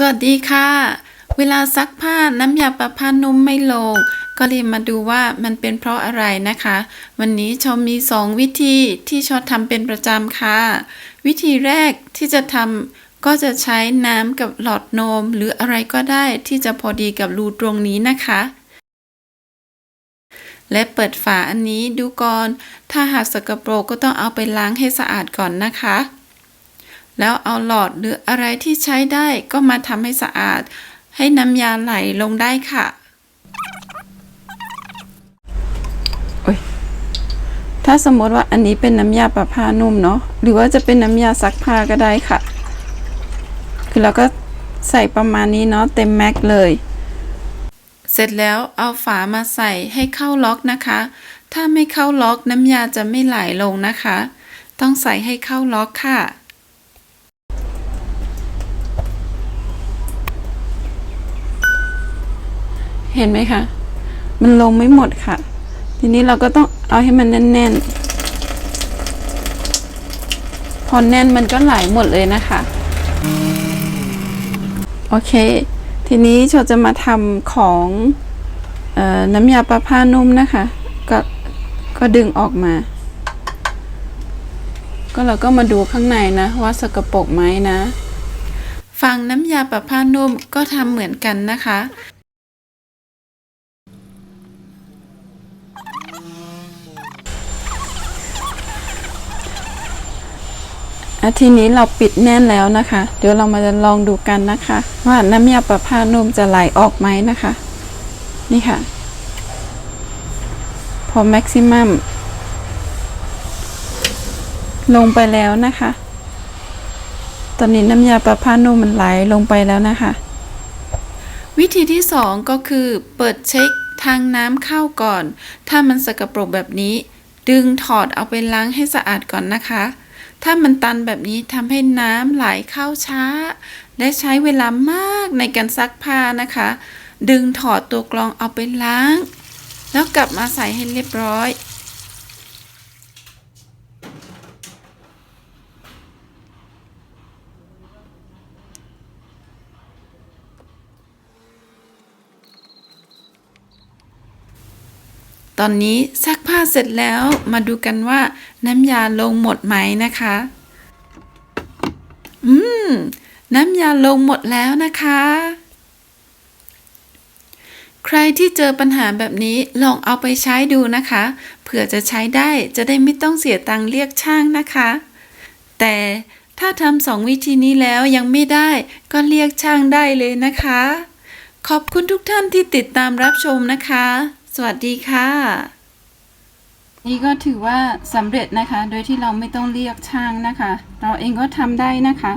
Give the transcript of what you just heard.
สวัสดีค่ะ เวลาซักผ้าน้ำยาประผ้านุ่มไม่ลง ก็เลยมาดูว่ามันเป็นเพราะอะไรนะคะ วันนี้ชมมี 2 วิธีที่ชอบทำเป็นประจำค่ะ วิธีแรกที่จะทำก็จะใช้น้ำกับหลอดนม หรืออะไรก็ได้ที่จะพอดีกับรูตรงนี้นะคะ และเปิดฝาอันนี้ดูก่อน ถ้าหากสกปรกก็ต้องเอาไปล้างให้สะอาดก่อนนะคะ แล้วเอาหลอดหรืออะไรที่ใช้ได้ก็มาทำให้สะอาด ให้น้ำยาไหลลงได้ค่ะถ้าสมมติว่าอันนี้เป็นน้ำยาประผ้านุ่มเนาะหรือว่าจะเป็นน้ำยาซักผ้าก็ได้ค่ะ คือเราก็ใส่ประมาณนี้เนาะเต็มแม็กเลย เสร็จแล้วเอาฝามาใส่ให้เข้าล็อกนะคะ ถ้าไม่เข้าล็อกน้ำยาจะไม่ไหลลงนะคะ ต้องใส่ให้เข้าล็อกค่ะ เห็นไหมคะ มันลงไม่หมดค่ะ ทีนี้เราก็ต้องเอาให้มันแน่นๆ พอแน่นมันก็ไหลหมดเลยนะคะ โอเค ทีนี้โชจะมาทำของออน้ำยาประผ้านุ่มนะคะ ก็ก็ดึงออกมา ก็เราก็มาดูข้างในนะ ว่าสกปรกไหมนะฝั่งน้ำยาประผ้านุ่มก็ทำเหมือนกันนะคะ ทีนี้เราปิดแน่นแล้วนะคะ เดี๋ยวเรามาลองดูกันนะคะ ว่าน้ำยาประผ้านุ่มจะไหลออกไหมนะคะ นี่ค่ะ พอแม็กซิมัมลงไปแล้วนะคะ ตอนนี้น้ำยาประผ้านุ่มมันไหลลงไปแล้วนะคะ วิธีที่สองก็คือ เปิดเช็คทางน้ำเข้าก่อน ถ้ามันสกปรกแบบนี้ ดึงถอดเอาไปล้างให้สะอาดก่อนนะคะ ถ้ามันตันแบบนี้ทำให้น้ำไหลเข้าช้า และใช้เวลามากในการซักผ้านะคะ ดึงถอดตัวกรองเอาไปล้าง แล้วกลับมาใส่ให้เรียบร้อย ตอนนี้ซักผ้าเสร็จแล้วมาดูกันว่าน้ำยาลงหมดไหมนะคะ อืม น้ำยาลงหมดแล้วนะคะ ใครที่เจอปัญหาแบบนี้ลองเอาไปใช้ดูนะคะ เผื่อจะใช้ได้จะได้ไม่ต้องเสียตังค์เรียกช่างนะคะ แต่ถ้าทำสองวิธีนี้แล้วยังไม่ได้ก็เรียกช่างได้เลยนะคะ ขอบคุณทุกท่านที่ติดตามรับชมนะคะ วัสดีค่ะ นี่ก็ถือว่าสำเร็จนะคะ โดยที่เราไม่ต้องเรียกช่างนะคะ เราเองก็ทำได้นะคะ